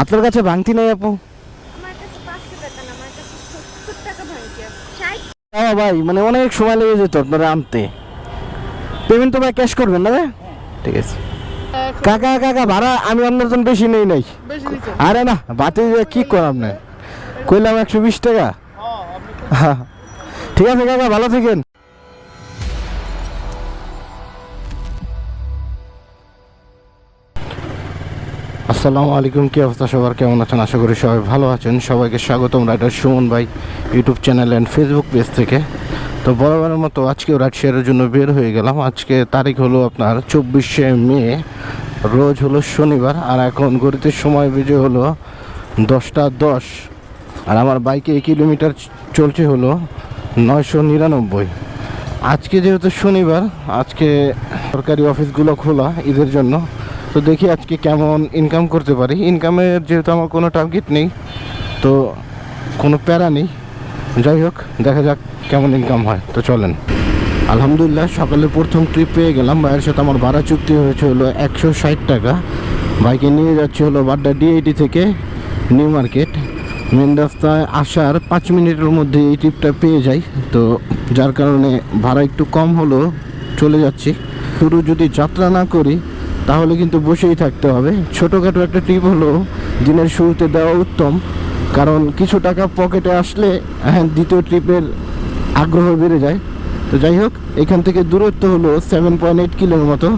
আপনার কাছে ভাঙতি নাই আপু? হ্যাঁ ভাই মানে অনেক সময় লেগে যেত আপনারা আনতে। পেমেন্ট তো ভাই ক্যাশ করবেন না ঠিক আছে। কাকা কাকা ভাড়া আমি অন্যজন বেশি নেই নাই। আরে না বাতি দিয়ে কি করাম না কইলাম একশো বিশ টাকা। হ্যাঁ। ঠিক আছে কাকা ভালো থাকেন। আসসালামু আলাইকুম, কি অবস্থা সবার? কেমন আছেন? আশা করি সবাই ভালো আছেন। সবাইকে স্বাগতম রাইটার সুমন ভাই YouTube channel and Facebook page থেকে। তো বরাবরের মতো আজকেও রাইড শেয়ারের জন্য বের হয়ে গেলাম। আজকে তারিখ হলো আপনার চব্বিশে মে, রোজ হলো শনিবার, আর এখন গড়িতে সময় বেজে হলো দশটা দশ। আর আমার বাইকে এই কিলোমিটার চলছে হলো নয়শো নিরানব্বই। আজকে যেহেতু শনিবার, আজকে সরকারি অফিসগুলো খোলা ঈদের জন্য। তো দেখি আজকে কেমন ইনকাম করতে পারি। ইনকামের যেহেতু আমার কোনো টার্গেট নেই, তো কোনো প্যারা নেই। যাই হোক, দেখা যাক কেমন ইনকাম হয়। তো চলেন। আলহামদুলিল্লাহ, সকালে প্রথম ট্রিপ পেয়ে গেলাম। ভাইয়ের সাথে আমার ভাড়া চুক্তি হয়েছে হলো একশো ষাট টাকা। বাইকে নিয়ে যাচ্ছে হলো বাড্ডা ডিআইটি থেকে নিউ মার্কেট মেন রাস্তায় আসার পাঁচ মিনিটের মধ্যে এই ট্রিপটা পেয়ে যাই। তো যার কারণে ভাড়া একটু কম হলো, চলে যাচ্ছি। শুরু যদি যাত্রা না করি তাহলে কিন্তু বসেই থাকতে হবে। ছোটোখাটো একটা ট্রিপ হলো দিনের শুরুতে দেওয়া উত্তম কারণ কিছু টাকা পকেটে আসলে হ্যাঁ, দ্বিতীয় ট্রিপের আগ্রহ বেড়ে যায়। তো যাই হোক এখান থেকে দূরত্ব হলো সেভেন পয়েন্ট এইট কিলোর মতো।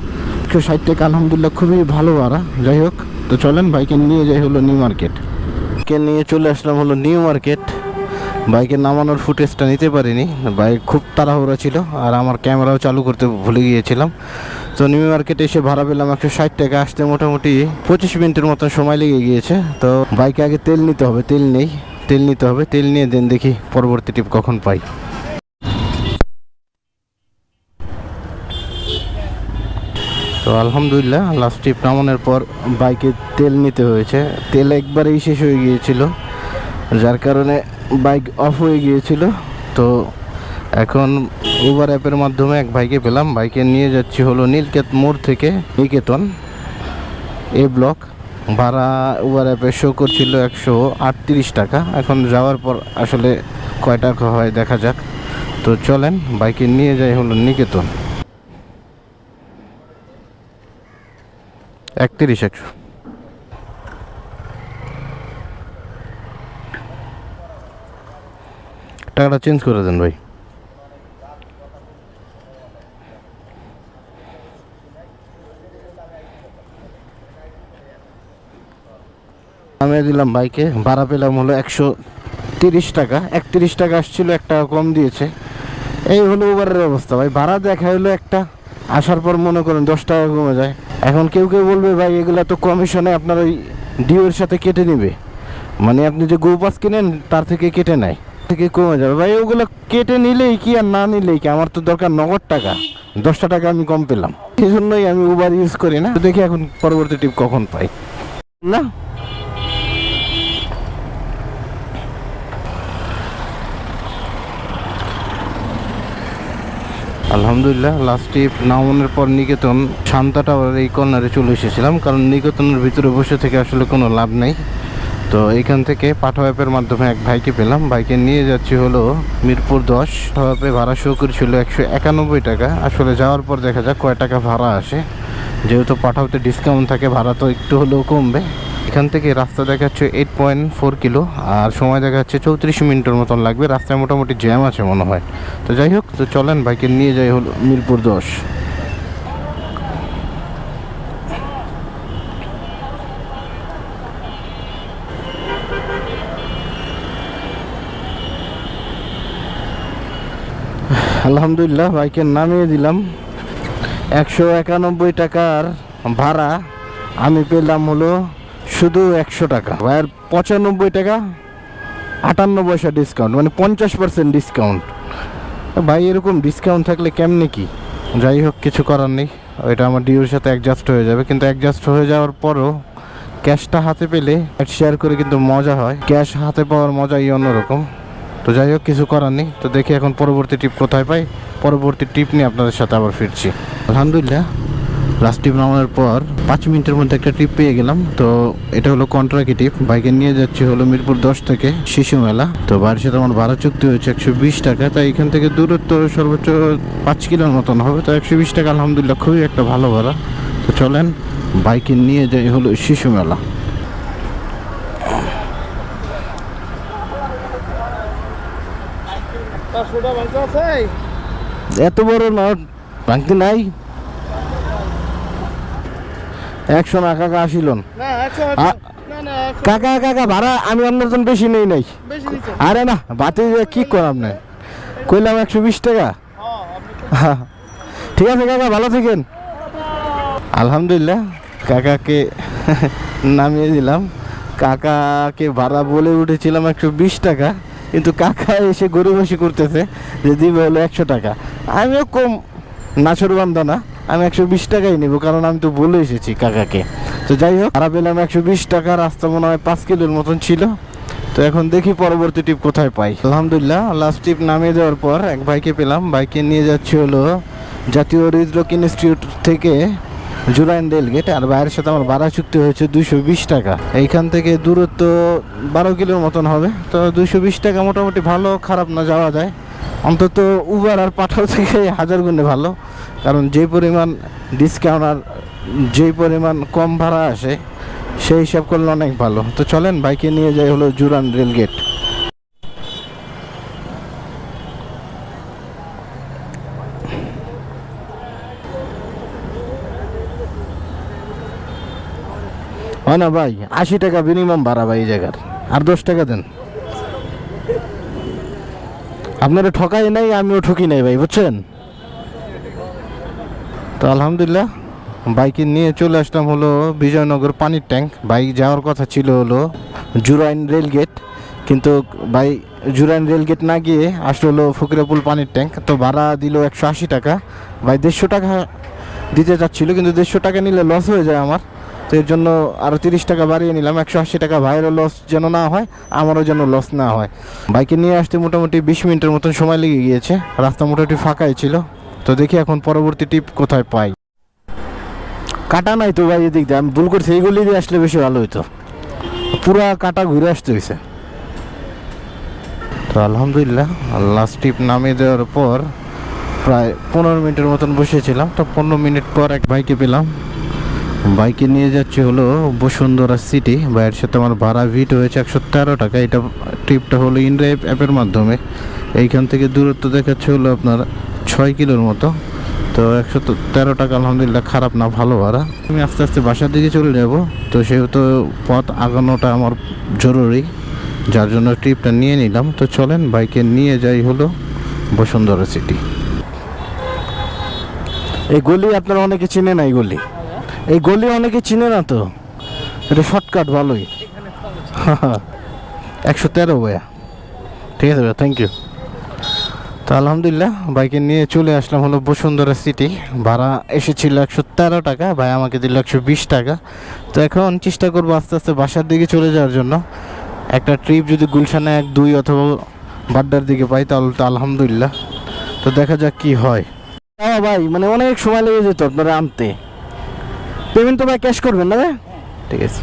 একশো ষাট টাকা আলহামদুলিল্লাহ খুবই ভালো ভাড়া। যাই হোক তো চলেন বাইকে নিয়ে যাই হলো নিউ মার্কেট বাইকে নিয়ে চলে আসলাম হলো নিউ মার্কেট বাইকে নামানোর ফুটেজটা নিতে পারিনি। বাইক খুব তাড়াহুড়া ছিল আর আমার ক্যামেরাও চালু করতে ভুলে গিয়েছিলাম। তো নিউ মার্কেটে এসে ভাড়া পেলাম একশো ষাট টাকা। আসতে মোটামুটি পঁচিশ মিনিটের মতন সময় লেগে গিয়েছে। তো বাইকে আগে তেল নিতে হবে, তেল নেই, তেল নিতে হবে, তেল নিয়ে দেন দেখি পরবর্তী টিপ কখন পাই। তো আলহামদুলিল্লাহ লাস্ট ট্রিপ নামানোর পর বাইকে তেল নিতে হয়েছে। তেল একবারেই শেষ হয়ে গিয়েছিল। যার কারণে বাইক অফ হয়ে গিয়েছিল। তো এখন উবার অ্যাপের মাধ্যমে এক ভাইকে পেলাম। বাইকে নিয়ে যাচ্ছি হলো নীলকেত মোড় থেকে নিকেতন। এ ব্লক ভাড়া উবার অ্যাপে শো করছিল একশো আটত্রিশ টাকা। এখন যাওয়ার পর আসলে কয় টাকা হয় দেখা যাক। তো চলেন বাইকে নিয়ে যাই হলো নিকেতন। একত্রিশ একশো। টাকাটা চেঞ্জ করে দেন ভাই। আমি দিলাম বাইকে ভাড়া পেলাম হলো একশো তিরিশ টাকা। একত্রিশ টাকা আসছিল, এক টাকা কম দিয়েছে। এই হলো উবারের অবস্থা ভাই, ভাড়া দেখা হলো একটা, আসার পর মনে করেন দশ টাকা কমে যায়। এখন কেউ কেউ বলবে ভাই, এগুলা তো কমিশনে আপনার ওই ডিওর সাথে কেটে নেবে। মানে আপনি যে গোপাস কিনেন, তার থেকে কেটে নেয়। থেকে কমে যাবে। ভাই, ওগুলো কেটে নিলেই কি আর না নিলেই কি? আমার তো দরকার নগদ টাকা। দশটা টাকা আমি কম পেলাম। সেই জন্যই আমি উবার ইউজ করি না। দেখি এখন পরবর্তী টিপ কখন পাই। না। আলহামদুলিল্লাহ লাস্ট ট্রিপ নামনের পর নিকেতন শান্তা টাওয়ার এই কর্নারে চলে এসেছিলাম। কারণ নিকেতনের ভিতরে বসে থেকে আসলে কোনো লাভ নেই। তো এখান থেকে পাঠা অ্যাপের মাধ্যমে এক ভাইকে পেলাম। বাইকে নিয়ে যাচ্ছি হলো মিরপুর দশ। পাঠা ভাড়া শো করেছিল একশো একানব্বই টাকা। আসলে যাওয়ার পর দেখা যাক কয় টাকা ভাড়া আসে। যেহেতু পাঠাওতে ডিসকাউন্ট থাকে, ভাড়া তো একটু হলেও কমবে। এখান থেকে রাস্তা দেখাচ্ছে এইট পয়েন্ট ফোর কিলো আর সময় দেখা যাচ্ছে চৌত্রিশ মিনিটের মতন লাগবে। রাস্তায় মোটামুটি জ্যাম আছে মনে হয়। তো যাই হোক, তো চলেন বাইকে নিয়ে যাই হলো মিরপুর দশ। আলহামদুলিল্লাহ বাইকে নামিয়ে দিলাম। একশো একানব্বই টাকার ভাড়া আমি পেলাম হলো শুধু একশো টাকা। ভাইয়ের পঁচানব্বই টাকা, আটান্ন পয়সা ডিসকাউন্ট মানে পঞ্চাশ পার্সেন্ট ডিসকাউন্ট ভাই, এরকম ডিসকাউন্ট থাকলে কেমনে কি? যাই হোক, কিছু করার নেই। ওইটা আমার ডিউর সাথে অ্যাডজাস্ট হয়ে যাবে। কিন্তু অ্যাডজাস্ট হয়ে যাওয়ার পরও ক্যাশটা হাতে পেলে শেয়ার করে কিন্তু মজা হয়। ক্যাশ হাতে পাওয়ার মজাই অন্যরকম। তো যাই হোক, কিছু করার নেই। তো দেখি এখন পরবর্তী টিপ কোথায় পাই। পরবর্তী টিপ নিয়ে আপনাদের সাথে আবার ফিরছি। আলহামদুলিল্লাহ লাস্ট ট্রিপ নামানোর পর পাঁচ মিনিটের মধ্যে একটা ট্রিপ পেয়ে গেলাম। তো এটা হলো কন্ট্রাকি ট্রিপ বাইকে নিয়ে যাচ্ছি হলো মিরপুর দশ থেকে শিশু মেলা। তো বাড়ির সাথে আমার ভাড়া চুক্তি হয়েছে একশো বিশ টাকা। তাই এখান থেকে দূরত্ব সর্বোচ্চ পাঁচ কিলোর মতন হবে। তো একশো বিশ টাকা আলহামদুলিল্লাহ, খুবই একটা ভালো ভাড়া। তো চলেন, বাইকে নিয়ে যাই হলো শিশু মেলা। এত বড় নট ভাঙতে নাই? একশো না কাকা আসিল কাকা কাকা ভাড়া আমি জন্য বেশি নেই নাই। আরে না বাতি কি করাম নাই কইলাম একশো বিশ টাকা। ঠিক আছে কাকা ভালো থাকেন। আলহামদুলিল্লাহ কাকাকে নামিয়ে দিলাম। কাকাকে ভাড়া বলে উঠেছিলাম একশো বিশ টাকা। কিন্তু কাকা এসে গরিবসি করতেছে যে দিবে হলো একশো টাকা। আমিও কম নাচর বান্ধা না, আমি একশো বিশ টাকাই নেব, কারণ আমি তো বলে এসেছি কাকাকে। তো যাই হোক ভাড়া পেলাম একশো বিশ টাকা, রাস্তা মনে হয় পাঁচ কিলোর মতন ছিল। তো এখন দেখি পরবর্তী টিপ কোথায় পাই। আলহামদুলিল্লাহ লাস্ট টিপ নামিয়ে দেওয়ার পর এক ভাইকে পেলাম। বাইকে নিয়ে যাচ্ছি হলো জাতীয় হৃদরোগ ইনস্টিটিউট থেকে জুলাইন রেলগেট আর বাইরের সাথে আমার ভাড়া চুক্তি হয়েছে দুশো বিশ টাকা। এইখান থেকে দূরত্ব বারো কিলোর মতন হবে। তো দুশো বিশ টাকা মোটামুটি ভালো, খারাপ না যাওয়া যায়। অন্তত উবার আর পাঠাও থেকে হাজার গুণে ভালো। কারণ যে পরিমাণ ডিসকাউন্ট আর যেই পরিমাণ কম ভাড়া আসে, সেই হিসাব করলে অনেক ভালো। তো চলেন, বাইকে নিয়ে যাই হলো জুরান রেলগেট হয় না ভাই? আশি টাকা মিনিমাম ভাড়া ভাই এই জায়গার। আর দশ টাকা দেন। আপনারা ঠকাই নাই, আমিও ঠকি নাই ভাই, বুঝছেন? তো আলহামদুলিল্লাহ, বাইকে নিয়ে চলে আসলাম হলো বিজয়নগর পানির ট্যাঙ্ক। বাইক যাওয়ার কথা ছিল হলো জুরাইন রেলগেট কিন্তু ভাই, জুরাইন রেলগেট না গিয়ে আসলো হলো ফকিরাপুল পানির ট্যাঙ্ক। তো ভাড়া দিল একশো আশি টাকা। ভাই, দেড়শো টাকা দিতে চাচ্ছিল, কিন্তু দেড়শো টাকা নিলে লস হয়ে যায় আমার। তো এর জন্য আরও তিরিশ টাকা বাড়িয়ে নিলাম। একশো আশি টাকা ভাইয়েরও লস যেন না হয়, আমারও যেন লস না হয়। বাইকে নিয়ে আসতে মোটামুটি বিশ মিনিটের মতন সময় লেগে গিয়েছে। রাস্তা মোটামুটি ফাঁকাই ছিল। তো দেখি এখন পরবর্তী টিপ কোথায় পাই। কাটা নাই তো ভাই এদিক দিয়ে। আমি ভুল করছি এইগুলি দিয়ে আসলে বেশি ভালো হইতো। পুরা কাটা ঘুরে আসতে হয়েছে তো আলহামদুলিল্লাহ লাস্ট টিপ নামিয়ে দেওয়ার পর প্রায় পনেরো মিনিটের মতন বসেছিলাম। তো পনেরো মিনিট পর এক ভাইকে পেলাম। বাইকে নিয়ে যাচ্ছে হলো বসুন্ধরা সিটি। বাইরের সাথে আমার ভাড়া ভিট হয়েছে একশো তেরো টাকা। এটা ট্রিপটা হলো ইন্ড্রাইভ অ্যাপের মাধ্যমে। এইখান থেকে দূরত্ব দেখাচ্ছে হলো আপনার ছয় কিলোর মতো। তো একশো তেরো টাকা আলহামদুলিল্লাহ খারাপ না, ভালো ভাড়া। আমি আস্তে আস্তে বাসার দিকে চলে যাব। তো সেহেতু পথ আগানোটা আমার জরুরি। যার জন্য ট্রিপটা নিয়ে নিলাম। তো চলেন বাইকে নিয়ে যাই হলো বসুন্ধরা সিটি। এই গলি আপনারা অনেকে চিনে না, এই গলি? এই গলি অনেকে চিনে না তো। এটা শর্টকাট ভালোই। একশো তেরো ভাইয়া। ঠিক আছে ভাইয়া থ্যাংক ইউ তো আলহামদুলিল্লাহ বাইকে নিয়ে চলে আসলাম হলো বসুন্ধরা সিটি ভাড়া এসেছিল একশো তেরো টাকা, ভাই আমাকে দিল একশো বিশ টাকা। তো এখন চেষ্টা করব আস্তে আস্তে বাসার দিকে চলে যাওয়ার জন্য। একটা ট্রিপ যদি গুলশানে এক, দুই অথবা বাড্ডার দিকে পাই তাহলে তো আলহামদুলিল্লাহ। তো দেখা যাক কি হয়। হ্যাঁ ভাই মানে অনেক সময় লেগে যেত আপনারা আনতে। পেমেন্ট তো ভাই ক্যাশ করবেন না? ঠিক আছে।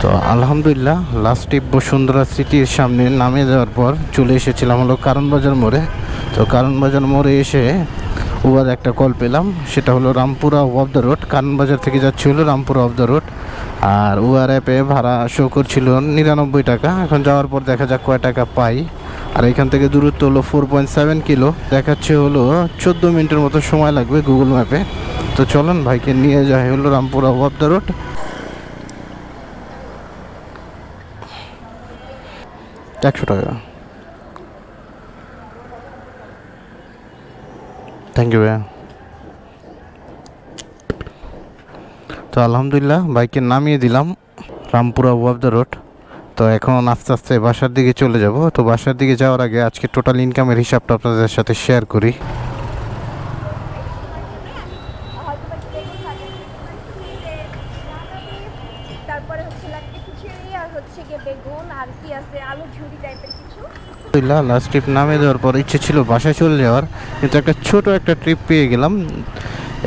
তো আলহামদুলিল্লাহ লাস্ট বসুন্ধরা সিটির সামনে নামিয়ে দেওয়ার পর চলে এসেছিলাম হলো কারণ বাজার মোড়ে। তো কারণ বাজার মোড়ে এসে উবার একটা কল পেলাম, সেটা হলো রামপুরা অফ দ্য রোড কারণ বাজার থেকে যাচ্ছি হলো রামপুরা অফ দ্য রোড আর উবার অ্যাপে ভাড়া শো করছিল নিরানব্বই টাকা, এখন যাওয়ার পর দেখা যাক কয় টাকা পাই। আর এখান থেকে দূরত্ব হলো ফোর পয়েন্ট সেভেন কিলো দেখাচ্ছে হলো চোদ্দ মিনিটের মতো সময় লাগবে গুগল ম্যাপে তো চলুন ভাইকে নিয়ে যাই হলো রামপুরা অফ দ্য রোড। একশো টাকা। থ্যাংক ইউ ভাইয়া। তো আলহামদুলিল্লাহ বাইকে নামিয়ে দিলাম রামপুরা ওয়াব দ্য রোড। তো এখন আস্তে আস্তে বাসার দিকে চলে যাব। তো বাসার দিকে যাওয়ার আগে আজকে টোটাল ইনকামের হিসাবটা আপনাদের সাথে শেয়ার করি। আলহামদুলিল্লাহ লাস্ট ট্রিপ নামে দেওয়ার পর ইচ্ছে ছিল বাসায় চলে যাওয়ার। কিন্তু একটা ছোট একটা ট্রিপ পেয়ে গেলাম।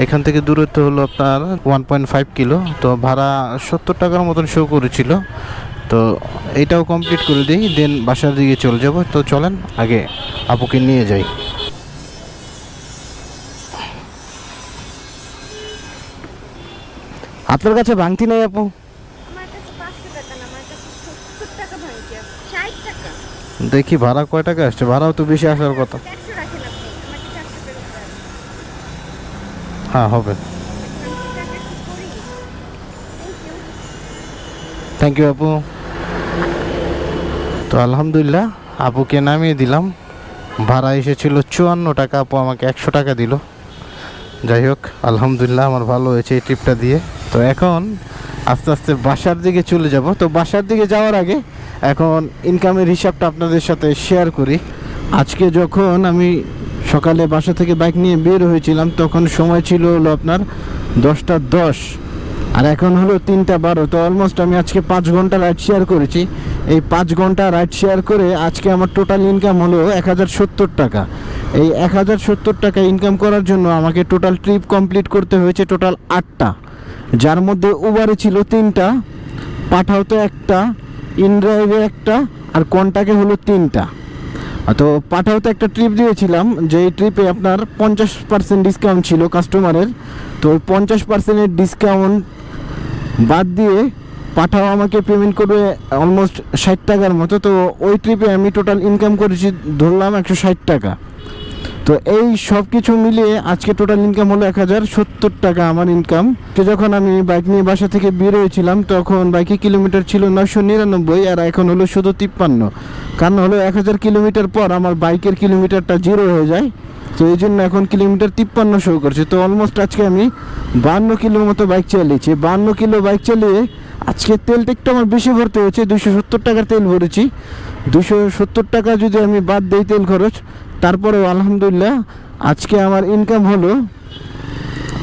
এখান থেকে দূরত্ব হলো আপনার ওয়ান পয়েন্ট ফাইভ কিলো তো ভাড়া সত্তর টাকার মতন শো করেছিল। তো এটাও কমপ্লিট করে দিই দেন বাসার দিকে চলে যাব। তো চলেন আগে আপুকে নিয়ে যাই। আপনার কাছে ভাঙতি নেই আপু? দেখি ভাড়া কয় টাকা আসছে? ভাড়াও তো বেশি আসার কথা। হ্যাঁ হবে। থ্যাংক ইউ আপু। তো আলহামদুলিল্লাহ, আপুকে নামিয়ে দিলাম। ভাড়া এসেছিল চুয়ান্ন টাকা, আপু আমাকে একশো টাকা দিল। যাই হোক, আলহামদুলিল্লাহ আমার ভালো হয়েছে এই ট্রিপটা দিয়ে। তো এখন আস্তে আস্তে বাসার দিকে চলে যাব। তো বাসার দিকে যাওয়ার আগে এখন ইনকামের হিসাবটা আপনাদের সাথে শেয়ার করি। আজকে যখন আমি সকালে বাসা থেকে বাইক নিয়ে বের হয়েছিলাম, তখন সময় ছিল হলো আপনার দশটা দশ। আর এখন হলো তিনটা বারো। তো অলমোস্ট আমি আজকে পাঁচ ঘণ্টা রাইড শেয়ার করেছি। এই পাঁচ ঘণ্টা রাইড শেয়ার করে আজকে আমার টোটাল ইনকাম হলো এক হাজার সত্তর টাকা। এই এক হাজার সত্তর টাকা ইনকাম করার জন্য আমাকে টোটাল ট্রিপ কমপ্লিট করতে হয়েছে টোটাল আটটা। যার মধ্যে উবারে ছিল তিনটা, পাঠাওতে একটা ইনড্রাইভে একটা, আর কন্টাকে হলো তিনটা। তো পাঠাওতে একটা ট্রিপ দিয়েছিলাম যে এই ট্রিপে আপনার পঞ্চাশ পার্সেন্ট ডিসকাউন্ট ছিল কাস্টমারের তো ওই পঞ্চাশ পার্সেন্টের ডিসকাউন্ট বাদ দিয়ে পাঠাও আমাকে পেমেন্ট করবে অলমোস্ট ষাট টাকার মতো। তো ওই ট্রিপে আমি টোটাল ইনকাম করেছি ধরলাম একশো ষাট টাকা। তো এই সব কিছু মিলিয়ে আজকে টোটাল ইনকাম হলো এক হাজার সত্তর টাকা আমার ইনকাম তো যখন আমি বাইক নিয়ে বাসা থেকে বের হয়েছিলাম, তখন বাইকে কিলোমিটার ছিল নয়শো নিরানব্বই আর এখন হলো শুধু তিপ্পান্ন। কারণ হলো এক হাজার কিলোমিটার পর আমার বাইকের কিলোমিটারটা জিরো হয়ে যায়। তো এই জন্য এখন কিলোমিটার তিপ্পান্ন শো করছে। তো অলমোস্ট আজকে আমি বান্ন কিলোর মতো বাইক চালিয়েছি। বান্ন কিলো বাইক চালিয়ে আজকে তেলটা একটু আমার বেশি ভরতে হয়েছে দুশো সত্তর টাকার তেল ভরেছি। দুশো সত্তর টাকা যদি আমি বাদ দিই তেল খরচ, তারপরেও আলহামদুলিল্লাহ আজকে আমার ইনকাম হলো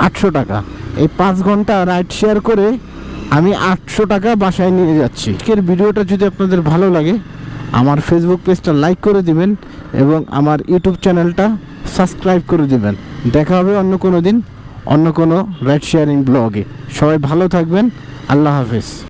আটশো টাকা। এই পাঁচ ঘণ্টা রাইড শেয়ার করে আমি আটশো টাকা বাসায় নিয়ে যাচ্ছি। আজকের ভিডিওটা যদি আপনাদের ভালো লাগে, আমার ফেসবুক পেজটা লাইক করে দিবেন এবং আমার ইউটিউব চ্যানেলটা সাবস্ক্রাইব করে দিবেন। দেখা হবে অন্য কোনো দিন, অন্য কোনো রাইড শেয়ারিং ব্লগে সবাই ভালো থাকবেন। আল্লাহ হাফেজ।